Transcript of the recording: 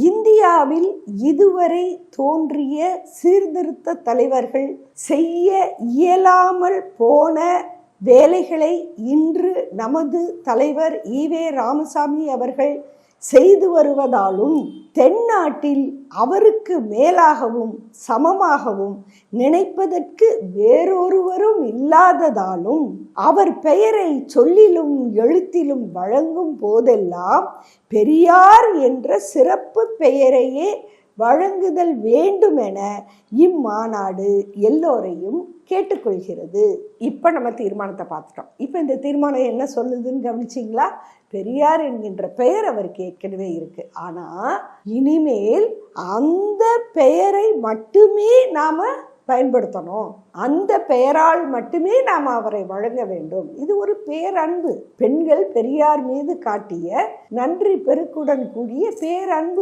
இந்தியாவில் இதுவரை தோன்றிய சீர்திருத்த தலைவர்கள் செய்ய இயலாமல் போன வேலைகளை இன்று நமது தலைவர் ஈவே ராமசாமி அவர்கள் செய்து வருவதாலும் தென்னாட்டில் அவருக்கு மேலாகவும் சமமாகவும் நினைப்பதற்கு வேறொருவரும் இல்லாததாலும் அவர் பெயரை சொல்லிலும் எழுத்திலும் வழங்கும் போதெல்லாம் பெரியார் என்ற சிறப்பு பெயரையே வழங்குதல் வேண்டுமென இம்மாநாடு எல்லோரையும் கேட்டுக்கொள்கிறது. இப்போ நம்ம தீர்மானத்தை பார்த்துட்டோம். இப்போ இந்த தீர்மானம் என்ன சொல்லுதுன்னு கவனிச்சிங்களா? பெரியார் என்கின்ற பெயர் அவருக்கு ஏற்கனவே இருக்கு. ஆனால் இனிமேல் அந்த பெயரை மட்டுமே நாம் பயன்படுத்தணும். அந்த பெயரால் மட்டுமே நாம் அவரை வழங்க வேண்டும். இது ஒரு பேரன்பு. பெண்கள் பெரியார் மீது காட்டிய நன்றி பெருக்குடன் கூடிய பேரன்பு